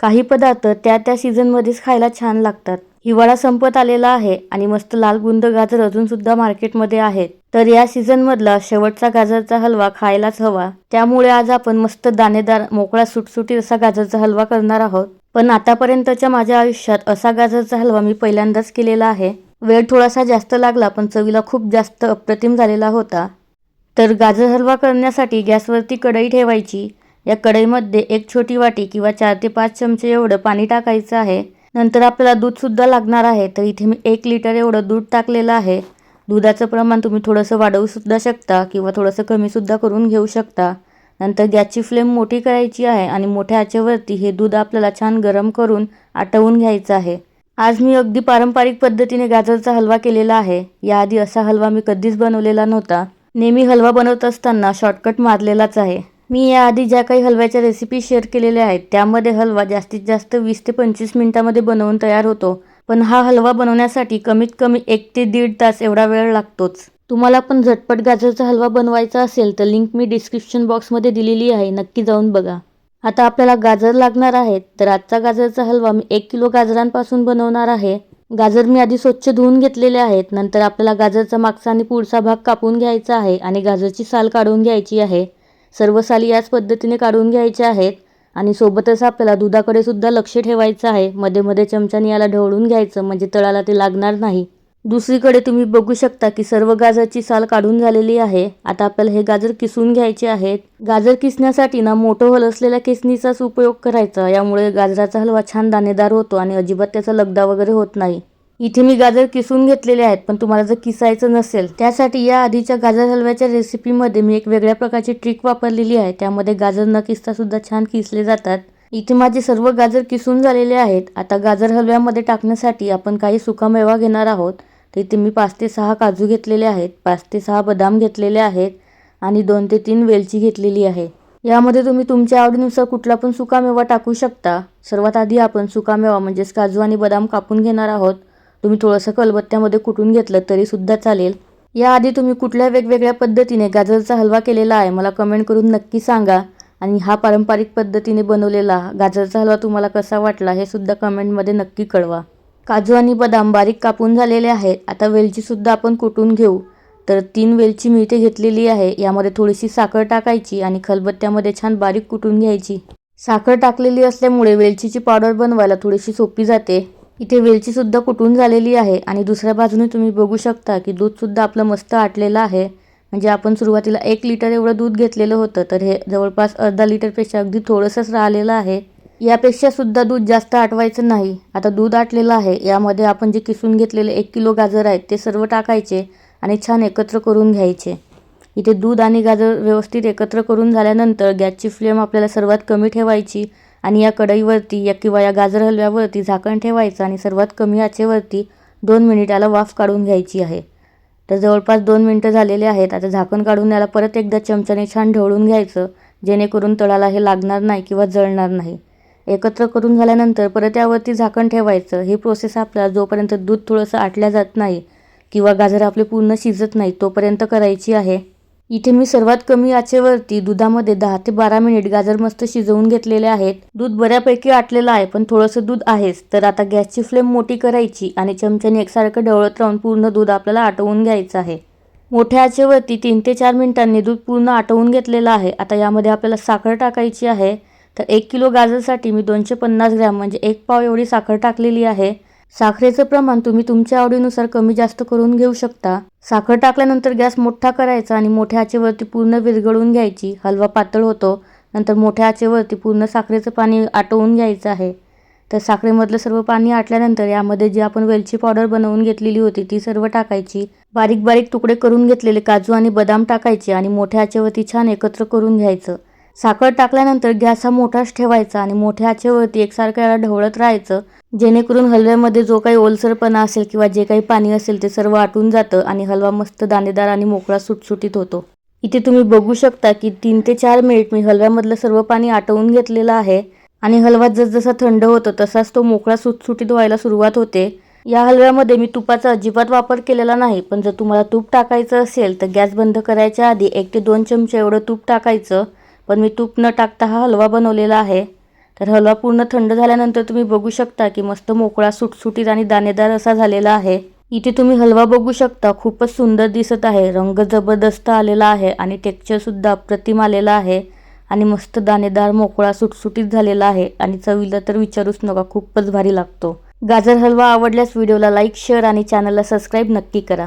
काही पदार्थ त्या त्या सीझनमध्येच खायला छान लागतात. हिवाळा संपत आलेला आहे आणि मस्त लाल गुंद गाजर अजून सुद्धा मार्केटमध्ये आहेत. तर या सीझन मधला शेवटचा गाजरचा हलवा खायलाच हवा. त्यामुळे आज आपण मस्त दाणेदार मोकळा सुटसुटीत असा गाजरचा हलवा करणार आहोत. पण आतापर्यंतच्या माझ्या आयुष्यात असा गाजरचा हलवा मी पहिल्यांदाच केलेला आहे. वेळ थोडासा जास्त लागला पण चवीला खूप जास्त अप्रतिम झालेला होता. तर गाजर हलवा करण्यासाठी गॅसवरती कढई ठेवायची. या कढईमध्ये एक छोटी वाटी किंवा चार ते पाच चमचे एवढं पाणी टाकायचं आहे. नंतर आपल्याला दूधसुद्धा लागणार आहे तर इथे मी एक लिटर एवढं दूध टाकलेलं आहे. दुधाचं प्रमाण तुम्ही थोडंसं वाढवूसुद्धा शकता किंवा थोडंसं कमीसुद्धा करून घेऊ शकता. नंतर गॅसची फ्लेम मोठी करायची आहे आणि मोठ्या आचेवरती हे दूध आपल्याला छान गरम करून आटवून घ्यायचं आहे. आज मी अगदी पारंपरिक पद्धतीने गाजरचा हलवा केलेला आहे. याआधी असा हलवा मी कधीच बनवलेला नव्हता. नेहमी हलवा बनवत असताना शॉर्टकट मारलेलाच आहे. मी याआधी ज्या काही हलव्याच्या रेसिपी शेअर केलेल्या आहेत त्यामध्ये हलवा जास्तीत जास्त वीस ते पंचवीस मिनिटामध्ये बनवून तयार होतो. पण हा हलवा बनवण्यासाठी कमीत कमी एक ते दीड तास एवढा वेळ लागतोच. तुम्हाला पण झटपट गाजरचा हलवा बनवायचा असेल तर लिंक मी डिस्क्रिप्शन बॉक्समध्ये दिलेली आहे नक्की जाऊन बघा. आता आपल्याला गाजर लागणार आहेत तर आजचा गाजरचा हलवा मी एक किलो गाजरांपासून बनवणार आहे. गाजर मी आधी स्वच्छ धुवून घेतलेले आहेत नंतर आपल्याला गाजरचा मागचा आणि पुढचा भाग कापून घ्यायचा आहे आणि गाजरची साल काढून घ्यायची आहे. सर्व साली याच पद्धतीने काढून घ्यायच्या आहेत. आणि सोबतच आपल्याला दुधाकडे सुद्धा लक्ष ठेवायचं आहे. मध्ये मध्ये चमच्याने याला ढवळून घ्यायचं म्हणजे तळाला ते लागणार नाही. दुसरीकडे तुम्ही बघू शकता की सर्व गाजरची साल काढून झालेली आहे. आता आपल्याला हे गाजर किसून घ्यायचे आहेत. गाजर किसण्यासाठी ना मोठं होल असलेल्या किसणीचाच उपयोग करायचा. यामुळे गाजराचा हलवा छान दाणेदार होतो आणि अजिबात त्याचा लगदा वगैरे होत नाही. इथे मी गाजर किसून घेतलेले आहेत पण तुम्हाला जर किसायचं नसेल त्यासाठी या आधीच्या गाजर हलव्याच्या रेसिपीमध्ये मी एक वेगळ्या प्रकारची ट्रिक वापरलेली आहे. त्यामध्ये गाजर न किसता सुद्धा छान किसले जातात. इथे माझे सर्व गाजर किसून झालेले आहेत. आता गाजर हलव्यामध्ये टाकण्यासाठी आपण काही सुकामेवा घेणार आहोत. तर इथे मी पाच ते सहा काजू घेतलेले आहेत पाच ते सहा बदाम घेतलेले आहेत आणि दोन ते तीन वेलची घेतलेली आहे. यामध्ये तुम्ही तुमच्या आवडीनुसार कुठला पण सुकामेवा टाकू शकता. सर्वात आधी आपण सुकामेवा म्हणजेच काजू आणि बदाम कापून घेणार आहोत. तुम्ही थोडंसं कलबत्त्यामध्ये कुटून घेतलं तरीसुद्धा चालेल. याआधी तुम्ही कुठल्या वेगवेगळ्या पद्धतीने गाजरचा हलवा केलेला आहे मला कमेंट करून नक्की सांगा. आणि हा पारंपरिक पद्धतीने बनवलेला गाजरचा हलवा तुम्हाला कसा वाटला हे सुद्धा कमेंटमध्ये नक्की कळवा. काजू आणि बदाम बारीक कापून झालेले आहेत आता वेलचीसुद्धा आपण कुटून घेऊ. तर तीन वेलची मी इथे घेतलेली आहे यामध्ये थोडीशी साखर टाकायची आणि खलबत्त्यामध्ये छान बारीक कुटून घ्यायची. साखर टाकलेली असल्यामुळे वेलचीची पावडर बनवायला थोडीशी सोपी जाते. इथे वेलचीसुद्धा कुटून झालेली आहे आणि दुसऱ्या बाजूने तुम्ही बघू शकता की दूधसुद्धा आपलं मस्त आटलेलं आहे. म्हणजे आपण सुरुवातीला एक लिटर एवढं दूध घेतलेलं होतं तर हे जवळपास अर्धा लिटरपेक्षा अगदी थोडंसंच राहिलेलं आहे. यापेक्षा सुद्धा दूध जास्त आटवायचं नाही. आता दूध आटलेलं आहे यामध्ये आपण जे किसून घेतलेले एक किलो गाजर आहेत ते सर्व टाकायचे आणि छान एकत्र करून घ्यायचे. इथे दूध आणि गाजर व्यवस्थित एकत्र करून झाल्यानंतर गॅसची फ्लेम आपल्याला सर्वात कमी ठेवायची आणि या कढईवरती या किंवा या गाजर हलव्यावरती झाकण ठेवायचं आणि सर्वात कमी आचेवरती दोन मिनिटाला वाफ काढून घ्यायची आहे. तर जवळपास दोन मिनटं झालेले आहेत. आता झाकण काढून याला परत एकदा चमच्याने छान ढवळून घ्यायचं जेणेकरून तळाला हे लागणार नाही किंवा जळणार नाही. एकत्र करून झाल्यानंतर परत यावरती झाकण ठेवायचं. ही प्रोसेस आपल्याला जोपर्यंत दूध थोडंसं आटल्या जात नाही किंवा गाजर आपले पूर्ण शिजत नाही तोपर्यंत करायची आहे. इथे मी सर्वात कमी आचेवरती दुधामध्ये दहा ते बारा मिनिट गाजर मस्त शिजवून घेतलेले आहेत. दूध बऱ्यापैकी आटलेलं आहे पण थोडंसं दूध आहेच. तर आता गॅसची फ्लेम मोठी करायची आणि चमच्याने एकसारखं ढवळत राहून पूर्ण दूध आपल्याला आटवून घ्यायचं आहे. मोठ्या आचेवरती तीन ते चार मिनिटांनी दूध पूर्ण आटवून घेतलेलं आहे. आता यामध्ये आपल्याला साखर टाकायची आहे. तर एक किलो गाजरसाठी मी दोनशे पन्नास ग्रॅम म्हणजे एक पाव एवढी साखर टाकलेली आहे. साखरेचं प्रमाण तुम्ही तुमच्या आवडीनुसार कमी जास्त करून घेऊ शकता. साखर टाकल्यानंतर गॅस मोठा करायचा आणि मोठ्या आचेवरती पूर्ण विरघळून घ्यायची. हलवा पातळ होतो. नंतर मोठ्या आचेवरती पूर्ण साखरेचं पाणी आटवून घ्यायचं आहे. तर साखरेमधलं सर्व पाणी आटल्यानंतर यामध्ये जी आपण वेलची पावडर बनवून घेतलेली होती ती सर्व टाकायची. बारीक बारीक तुकडे करून घेतलेले काजू आणि बदाम टाकायचे आणि मोठ्या आचेवरती छान एकत्र करून घ्यायचं. साखर टाकल्यानंतर गॅस हा मोठाच ठेवायचा आणि मोठ्या आचेवरती एकसारखं याला ढवळत राहायचं जेणेकरून हलव्यामध्ये जो काही ओलसरपणा असेल किंवा जे काही पाणी असेल ते सर्व आटून जातं आणि हलवा मस्त दाणेदार आणि मोकळा सुटसुटीत होतो. इथे तुम्ही बघू शकता की तीन ते चार मिनिट मी हलव्यामधलं सर्व पाणी आटवून घेतलेलं आहे आणि हलवा जसजसा थंड होतो तसाच तो मोकळा सुटसुटीत व्हायला सुरुवात होते. या हलव्यामध्ये मी तुपाचा अजिबात वापर केलेला नाही पण जर तुम्हाला तूप टाकायचं असेल तर गॅस बंद करायच्या आधी एक ते दोन चमचे एवढं तूप टाकायचं पण मी तूप न टाकता हा हलवा बनवलेला आहे. तर हलवा पूर्ण थंड झाल्यानंतर तुम्ही बघू शकता की मस्त मोकळा सुटसुटीत आणि दाणेदार असा झालेला आहे. इथे तुम्ही हलवा बघू शकता खूपच सुंदर दिसत आहे. रंग जबरदस्त आलेला आहे आणि टेक्चरसुद्धा अप्रतिम आलेला आहे. आणि मस्त दाणेदार मोकळा सुटसुटीत झालेला आहे. आणि चवीला तर विचारूच नका खूपच भारी लागतो. गाजर हलवा आवडल्यास व्हिडिओला लाईक शेअर आणि चॅनलला सबस्क्राईब नक्की करा.